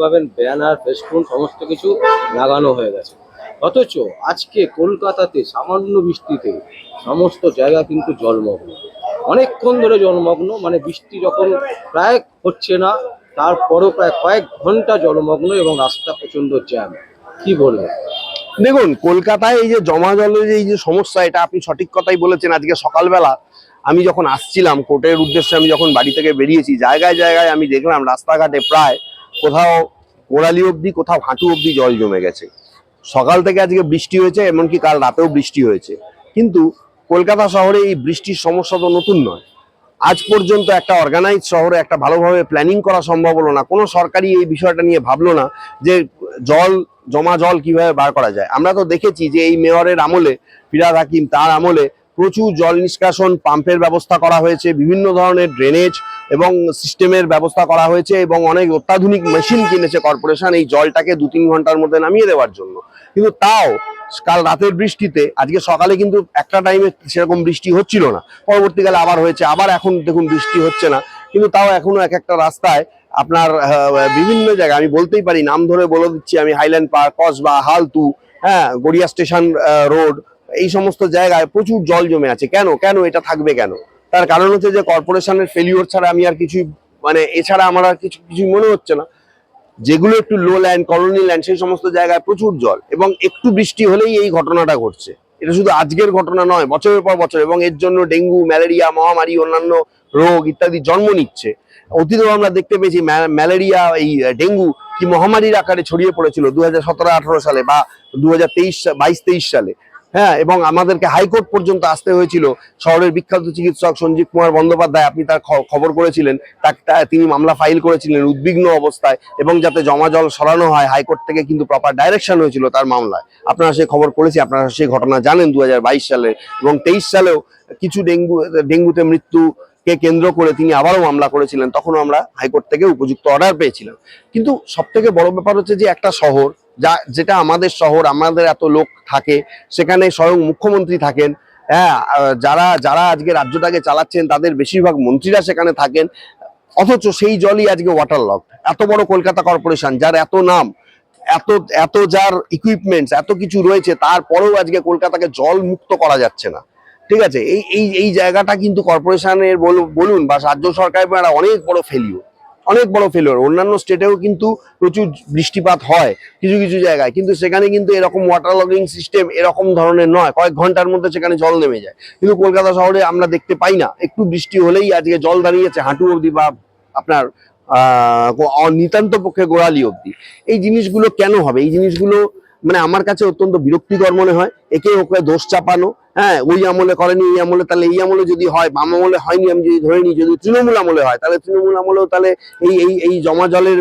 পাবেন banner festoon সমস্ত কিছু লাগানো হয়ে গেছে। অথচ আজকে কলকাতাতে, সামান্য বৃষ্টিতে সমস্ত জায়গা কিন্তু জলমগ্ন। অনেকক্ষণ ধরে জলমগ্ন মানে বৃষ্টি যখন প্রায় হচ্ছে না, তারপরও প্রায় কয়েক ঘণ্টা জলমগ্ন এবং রাস্তা প্রচণ্ড জ্যাম। কি বলবেন? দেখুন, কলকাতায় এই যে জমা জলের এই যে সমস্যা, এটা আপনি সঠিক কথাই বলেছেন। আজকে সকালবেলা আমি যখন আসছিলাম, কোর্টের উদ্দেশ্যে আমি যখন বাড়ি থেকে বেরিয়েছি, জায়গায় জায়গায় আমি দেখলাম, রাস্তাঘাটে প্রায় কোথাও গোড়ালি অবধি, কোথাও হাঁটু অবধি জল জমে গেছে। সকাল থেকে আজকে বৃষ্টি হয়েছে, এমনকি কাল রাতেও বৃষ্টি হয়েছে। কিন্তু কলকাতা শহরে এই বৃষ্টির সমস্যা তো নতুন নয়। আজ পর্যন্ত একটা অর্গানাইজ শহরে একটা ভালোভাবে প্ল্যানিং করা সম্ভব হলো না। কোনো সরকারি এই বিষয়টা নিয়ে ভাবলো না যে জল, জমা জল কীভাবে বার করা যায়। আমরা তো দেখেছি যে এই মেয়রের আমলে, ফিরাদ হাকিম তার আমলে প্রচুর জল নিষ্কাশন, পাম্পের ব্যবস্থা করা হয়েছে, বিভিন্ন ধরনের ড্রেনেজ এবং সিস্টেমের ব্যবস্থা করা হয়েছে এবং অনেক অত্যাধুনিক মেশিন কিনেছে কর্পোরেশন এই জলটাকে দু তিন ঘণ্টার মধ্যে নামিয়ে দেওয়ার জন্য। কিন্তু তাও কাল রাতের বৃষ্টিতে, আজকে সকালে কিন্তু একটা টাইমে সেরকম বৃষ্টি হচ্ছিল না। পরবর্তীকালে আবার হয়েছে, আবার এখন দেখুন বৃষ্টি হচ্ছে না। কিন্তু তাও এখনও এক একটা রাস্তায় আপনার বিভিন্ন জায়গায়, আমি বলতেই পারি, নাম ধরে বলে দিচ্ছি, আমি হাইল্যান্ড পার্ক কসবা হালতু হ্যাঁ গড়িয়া স্টেশন রোড এই সমস্ত জায়গায় প্রচুর জল জমে আছে। কেন? কেন এটা থাকবে কেন? তার কারণ হচ্ছে যে কর্পোরেশনের ফেলিওর ছাড়া আমি আর কিছুই মানে এছাড়া আমার আর কিছু, কিছুই মনে হচ্ছে না। যেগুলো একটু লো ল্যান্ড কলোনি ল্যান্ড সেই সমস্ত জায়গায় প্রচুর জল এবং একটু বৃষ্টি হলেই এই ঘটনাটা ঘটছে। এটা শুধু আজকের ঘটনা নয়, বছরের পর বছর এবং এর জন্য ডেঙ্গু, ম্যালেরিয়া, মহামারী, অন্যান্য রোগ ইত্যাদি জন্ম নিচ্ছে। অতীতেও আমরা দেখতে পেয়েছি ম্যালেরিয়া, এই ডেঙ্গু কি মহামারীর আকারে ছড়িয়ে পড়েছিল দু হাজার সতেরো সালে বা দু হাজার তেইশ, বাইশ, তেইশ সালে। হ্যাঁ এবং আমাদেরকে হাইকোর্ট পর্যন্ত আসতে হয়েছিল। শহরের বিখ্যাত চিকিৎসক সঞ্জীব কুমার বন্দ্যোপাধ্যায়, আপনি তার খবর করেছিলেন। তাকে তিনি মামলা ফাইল করেছিলেন উদ্বিগ্ন অবস্থায়, এবং যাতে জমা জল সরানো হয়, হাইকোর্ট থেকে কিন্তু প্রপার ডাইরেকশন হয়েছিল তার মামলায়। আপনারা সেই খবর করেছি, আপনারা সেই ঘটনা জানেন দু হাজার বাইশ সালে এবং তেইশ সালেও কিছু ডেঙ্গু, ডেঙ্গুতে মৃত্যু কে কেন্দ্র করে তিনি আবারও মামলা করেছিলেন। তখনও আমরা হাইকোর্ট থেকে উপযুক্ত অর্ডার পেয়েছিলাম। কিন্তু সব থেকে বড় ব্যাপার হচ্ছে যে একটা শহর যা, যেটা আমাদের শহর, আমাদের এত লোক থাকে, সেখানে স্বয়ং মুখ্যমন্ত্রী থাকেন। হ্যাঁ যারা যারা আজকে রাজ্যটাকে চালাচ্ছেন, তাদের বেশিরভাগ মন্ত্রীরা সেখানে থাকেন। অথচ সেই জলই আজকে ওয়াটার লক এত বড় কলকাতা কর্পোরেশন যার এত নাম, এত এত যার ইকুইপমেন্টস এত কিছু রয়েছে, তারপরেও আজকে কলকাতাকে জল মুক্ত করা যাচ্ছে না। ঠিক আছে? এই এই এই জায়গাটা কিন্তু কর্পোরেশনের বল- বলুন বা রাজ্য সরকারের অনেক বড় ফেলিও অনেক বড় ফেলিওর অন্যান্য স্টেটেও কিন্তু প্রচুর বৃষ্টিপাত হয় কিছু কিছু জায়গায়। কিন্তু সেখানে কিন্তু এরকম ওয়াটার লগিং সিস্টেম এরকম ধরনের নয়। কয়েক ঘণ্টার মধ্যে সেখানে জল নেমে যায়। কিন্তু কলকাতা শহরে আমরা দেখতে পাই না। একটু বৃষ্টি হলেই আজকে জল দাঁড়িয়েছে হাঁটু অবধি বা আপনার নিতান্ত পক্ষে গোড়ালি অবধি। এই জিনিসগুলো কেন হবে? এই জিনিসগুলো মানে আমার কাছে অত্যন্ত বিরক্তিকর মনে হয়। একে ওকে দোষ চাপানো হ্যাঁ ওই আমলে করেনি এই আমলে, তাহলে এই আমলে যদি হয় বাম আমলে হয়নি, আমি যদি ধরে নিই, যদি তৃণমূল আমলে হয়, তাহলে তৃণমূল আমলেও তাহলে এই এই এই জমা জলের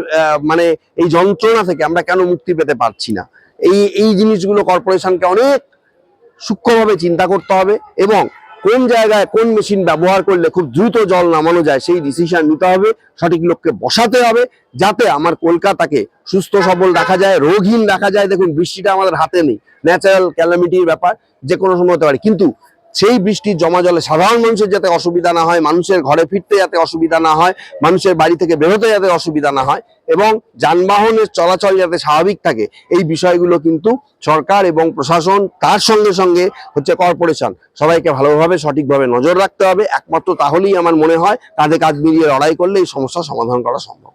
মানে এই যন্ত্রণা থেকে আমরা কেন মুক্তি পেতে পারছি না? এই এই জিনিসগুলো কর্পোরেশনকে অনেক সূক্ষ্মভাবে চিন্তা করতে হবে এবং কোন জায়গায় কোন মেশিন ব্যবহার করলে খুব দ্রুত জল নামানো যায়, সেই ডিসিশন নিতে হবে, সঠিক লোককে বসাতে হবে, যাতে আমার কলকাতাকে সুস্থ, সবল রাখা যায়, রোগহীন দেখা যায়। দেখুন, বৃষ্টিটা আমাদের হাতে নেই ন্যাচারাল ক্যালামিটির ব্যাপার যে কোনো সময় হতে পারে। কিন্তু সেই বৃষ্টির জমা জলে সাধারণ মানুষের যাতে অসুবিধা না হয়, মানুষের ঘরে ফিরতে যাতে অসুবিধা না হয়, মানুষের বাড়ি থেকে বেরোতে যাতে অসুবিধা না হয় এবং যানবাহনের চলাচল যাতে স্বাভাবিক থাকে, এই বিষয়গুলো কিন্তু সরকার এবং প্রশাসন তার সঙ্গে সঙ্গে হচ্ছে কর্পোরেশন সবাইকে ভালোভাবে সঠিকভাবে নজর রাখতে হবে, একমাত্র তাহলেই আমার মনে হয় কাঁধে কাঁধ মিলিয়ে লড়াই করলে এই সমস্যার সমাধান করা সম্ভব।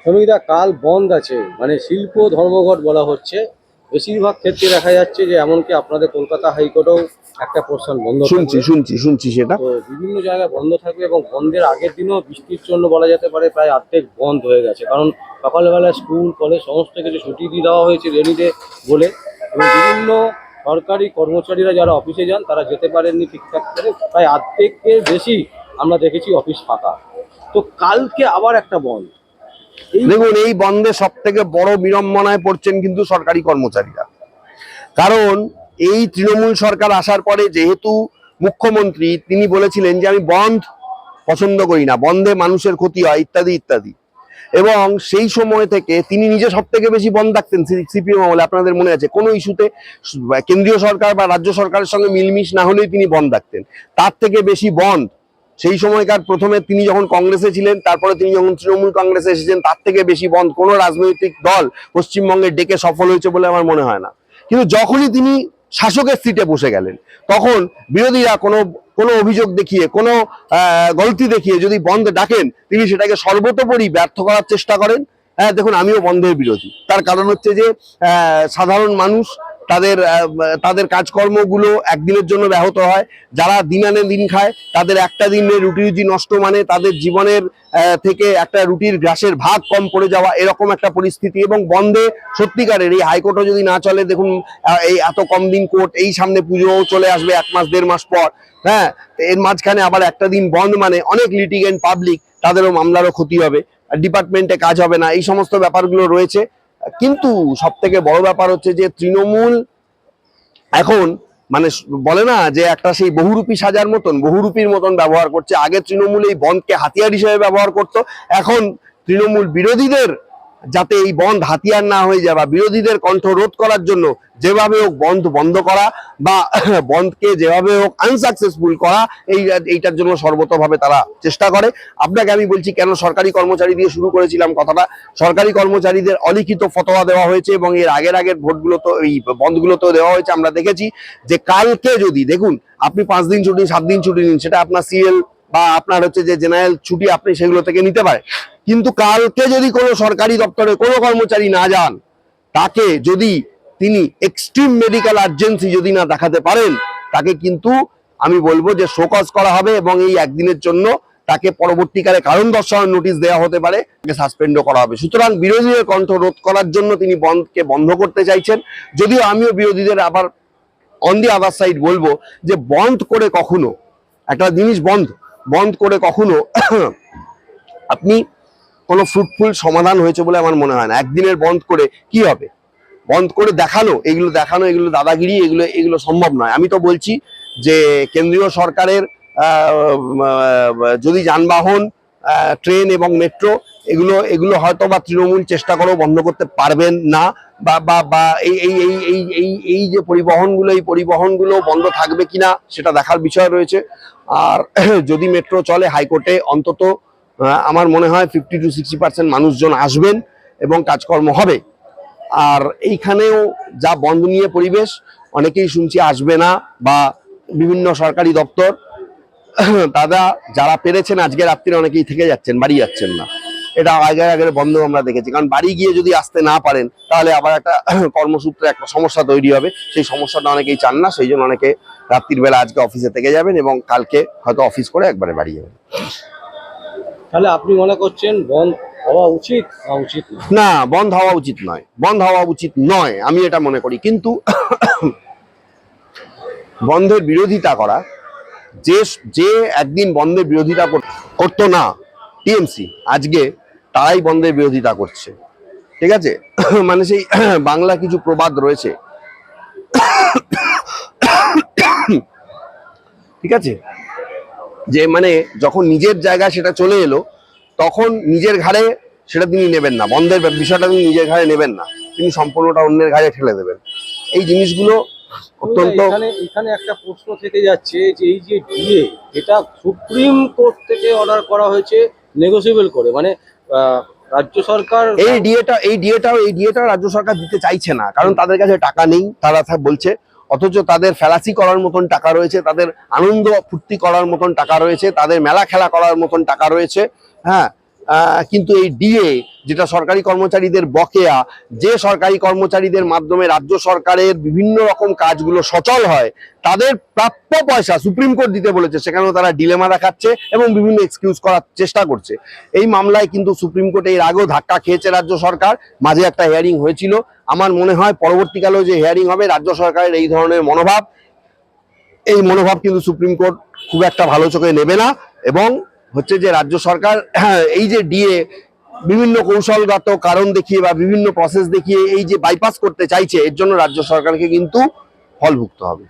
শ্রমিকরা কাল বন্ধ আছে মানে শিল্প ধর্মঘট বলা হচ্ছে, বেশিরভাগ ক্ষেত্রে দেখা যাচ্ছে যে এমনকি আপনাদের কলকাতা হাইকোর্টেও একটা পোর্শন বন্ধ শুনছি। শুনছি শুনছি সেটা। বিভিন্ন জায়গায় বন্ধ থাকবে এবং বন্ধের আগের দিনও বৃষ্টির জন্য বলা যেতে পারে প্রায় অর্ধেক বন্ধ হয়ে গেছে। কারণ সকালবেলা স্কুল কলেজ সমস্ত কিছু ছুটি দিয়ে দেওয়া হয়েছে রেনিতে বলে। এবং বিভিন্ন সরকারি কর্মচারীরা যারা অফিসে যান তারা যেতে পারেননি ঠিকঠাক করে। প্রায় অর্ধেকের বেশি আমরা দেখেছি অফিস ফাঁকা। তো কালকে আবার একটা বন্ধ। দেখুন এই বন্ধে সব থেকে বড় বিড়ম্বনায় পড়ছেন কিন্তু সরকারি কর্মচারীরা। কারণ এই তৃণমূল সরকার আসার পরে যেহেতু মুখ্যমন্ত্রী, তিনি বলেছিলেন যে আমি বন্ধ পছন্দ করি না, বন্ধে মানুষের ক্ষতি হয়, ইত্যাদি ইত্যাদি। এবং সেই সময় থেকে তিনি নিজে সব থেকে বেশি বন্ধ রাখতেন সিপিএম আমলে, আপনাদের মনে আছে? কোনো ইস্যুতে কেন্দ্রীয় সরকার বা রাজ্য সরকারের সঙ্গে মিলমিশ না হলেই তিনি বন্ধ থাকতেন। তার থেকে বেশি বন্ধ। সেই সময়কার প্রথমে তিনি যখন কংগ্রেসে ছিলেন, তারপরে তিনি যখন তৃণমূল কংগ্রেসে এসেছেন, তার থেকে বেশি বন্ধ কোনো রাজনৈতিক দল পশ্চিমবঙ্গে ডেকে সফল হয়েছে বলে আমার মনে হয় না। কিন্তু যখনই তিনি শাসকের সিটে বসে গেলেন। তখন বিরোধীরা কোনো কোনো অভিযোগ দেখিয়ে, কোনো গলতি দেখিয়ে যদি বন্ধ ডাকেন, তিনি সেটাকে সর্বতোপরি ব্যর্থ করার চেষ্টা করেন। হ্যাঁ দেখুন, আমিও বন্ধের বিরোধী। তার কারণ হচ্ছে যে সাধারণ মানুষ তাদের তাদের কাজকর্মগুলো একদিনের জন্য ব্যাহত হয়। যারা দিন আনে দিন খায়, তাদের একটা দিনের রুটি রুজি নষ্ট মানে তাদের জীবনের থেকে একটা রুটির গ্রাসের ভাগ কম পড়ে যাওয়া এরকম একটা পরিস্থিতি। এবং বন্ধে সত্যিকারের এই হাইকোর্টও যদি না চলে, দেখুন এই এত কম দিন কোর্ট, এই সামনে পুজোও চলে আসবে এক মাস, দেড় মাস পর। হ্যাঁ এর মাঝখানে আবার একটা দিন বন্ধ মানে অনেক লিটিগেন্ট পাবলিক তাদেরও মামলারও ক্ষতি হবে। ডিপার্টমেন্টে কাজ হবে না। এই সমস্ত ব্যাপারগুলো রয়েছে। কিন্তু সব থেকে বড় ব্যাপার হচ্ছে যে তৃণমূল এখন মানে বলে না যে একটা সেই বহুরূপী সাজার মতন, বহুরূপীর মতন ব্যবহার করছে। আগে তৃণমূল এই বনকে হাতিয়ার হিসেবে ব্যবহার করত, এখন তৃণমূল বিরোধীদের যাতে এই বন্ধ হাতিয়ার না হয়ে যায় বা বিরোধীদের কণ্ঠ রোধ করার জন্য যেভাবে হোক বন্ধ বন্ধ করা বা বন্ধকে যেভাবে হোক আনসাকসেসফুল করা, এই, এইটার জন্য সর্বতভাবে তারা চেষ্টা করে। আপনাকে আমি বলছি, কেন সরকারি কর্মচারী দিয়ে শুরু করেছিলাম কথাটা? সরকারি কর্মচারীদের অলিখিত ফতোয়া দেওয়া হয়েছে এবং এর আগের আগের ভোটগুলো তো, এই বন্ধগুলোতেও দেওয়া হয়েছে, আমরা দেখেছি। যে কালকে যদি, দেখুন, আপনি পাঁচ দিন ছুটি, সাত দিন ছুটি নিন, সেটা আপনার সিএল বা আপনার হচ্ছে যে জেনারেল ছুটি আপনি সেগুলো থেকে নিতে পারেন। কিন্তু কালকে যদি কোনো সরকারি দপ্তরে কোনো কর্মচারী না যান, তাকে যদি তিনি এক্সট্রিম মেডিকেল আর্জেন্সি যদি না দেখাতে পারেন, তাকে কিন্তু আমি বলব যে শোকজ করা হবে এবং এই একদিনের জন্য তাকে পরবর্তীকালে কারণ দর্শানোর নোটিশ দেওয়া হতে পারে, তাকে সাসপেন্ডও করা হবে। সুতরাং বিরোধীদের কণ্ঠ রোধ করার জন্য তিনি বন্ধকে বন্ধ করতে চাইছেন। যদিও আমিও বিরোধীদের আবার অন দি আদার সাইড বলব যে বন্ধ করে কখনো একটা জিনিস বন্ধ বন্ধ করে কখনো আপনি কোনো ফ্রুটফুল সমাধান হয়েছে বলে আমার মনে হয় না। একদিনের বন্ধ করে কি হবে? বন্ধ করে দেখানো, এগুলো দেখানো, এগুলো দাদাগিরি, এগুলো এগুলো সম্ভব নয়। আমি তো বলছি যে কেন্দ্রীয় সরকারের যদি যানবাহন ট্রেন এবং মেট্রো এগুলো এগুলো হয়তো বা তৃণমূল চেষ্টা করেও বন্ধ করতে পারবেন না, বা বা এই এই এই এই এই এই যে পরিবহনগুলো, এই পরিবহনগুলো বন্ধ থাকবে কিনা সেটা দেখার বিষয় রয়েছে। আর যদি মেট্রো চলে, হাইকোর্টে অন্তত আমার মনে হয় ফিফটি টু সিক্সটি পার্সেন্ট মানুষজন আসবেন এবং কাজকর্ম হবে। আর এইখানেও যা বন্ধ নিয়ে পরিবেশ, অনেকেই শুনছি আসবে না, বা বিভিন্ন সরকারি দপ্তর দাদা যারা পেরেছেন আজকে রাত্রিরে অনেকেই থেকে যাচ্ছেন, বাড়ি যাচ্ছেন না। এটা আগের আগের বন্ধ আমরা দেখেছি। কারণ বাড়ি গিয়ে যদি আসতে না পারেন তাহলে আবার একটা কর্মসূত্রে একটা সমস্যা তৈরি হবে। সেই সমস্যাটা অনেকেই চান না সেই জন্য অনেকে রাত্রির বেলা আজকে অফিসে থেকে যাবেন এবং কালকে হয়তো অফিস করে একবারে বাড়ি যাবেন। তাহলে আপনি মনে করছেন বন্ধ হওয়া উচিত উচিত না বন্ধ হওয়া উচিত নয়। বন্ধ হওয়া উচিত নয় আমি এটা মনে করি। কিন্তু বন্ধের বিরোধিতা করা যে যে একদিন বন্ধের বিরোধিতা কর- করতো না টিএমসি আজকে তারাই বন্ধের বিরোধিতা করছে। ঠিক আছে? মানে সেই বাংলা কিছু প্রবাদ রয়েছে। ঠিক আছে? যে মানে যখন নিজের জায়গায় সেটা চলে এলো তখন নিজের ঘাড়ে সেটা তিনি নেবেন না। বন্ধের বিষয়টা তিনি নিজের ঘাড়ে নেবেন না। তিনি সম্পূর্ণটা অন্যের ঘাড়ে ঠেলে দেবেন। এই জিনিসগুলো অত্যন্ত এখানে একটা প্রশ্ন থেকে যাচ্ছে যে এই যে ডিএ এটা সুপ্রিম কোর্ট থেকে অর্ডার করা হয়েছে নেগোসিয়েবল করে। মানে রাজ্য সরকার এই ডিএটা এই ডিএটাও এই ডিএটা রাজ্য সরকার দিতে চাইছে না। কারণ তাদের কাছে টাকা নেই তারা বলছে। অথচ তাদের ফেলাসি করার মতন টাকা রয়েছে তাদের আনন্দ ফুর্তি করার মতন টাকা রয়েছে তাদের মেলা খেলা করার মতন টাকা রয়েছে। হ্যাঁ কিন্তু এই ডিএ যেটা সরকারি কর্মচারীদের বকেয়া, যে সরকারি কর্মচারীদের মাধ্যমে রাজ্য সরকারের বিভিন্ন রকম কাজগুলো সচল হয়, তাদের প্রাপ্য পয়সা সুপ্রিম কোর্ট দিতে বলেছে, সেখানেও তারা ডিলেমা দেখাচ্ছে এবং বিভিন্ন এক্সকিউজ করার চেষ্টা করছে। এই মামলায় কিন্তু সুপ্রিম কোর্টে এর আগেও ধাক্কা খেয়েছে রাজ্য সরকার, মাঝে একটা হেয়ারিং হয়েছিল। আমার মনে হয় পরবর্তীকালেও যে হিয়ারিং হবে, রাজ্য সরকারের এই ধরনের মনোভাব, এই মনোভাব কিন্তু সুপ্রিম কোর্ট খুব একটা ভালো চোখে নেবে না এবং হচ্ছে যে রাজ্য সরকার, এই যে ডিএ বিভিন্ন কৌশলগত কারণ দেখিয়ে বা বিভিন্ন প্রসেস দেখিয়ে এই যে বাইপাস করতে চাইছে, এর জন্য রাজ্য সরকারকে কিন্তু ফলভুক্ত হবে।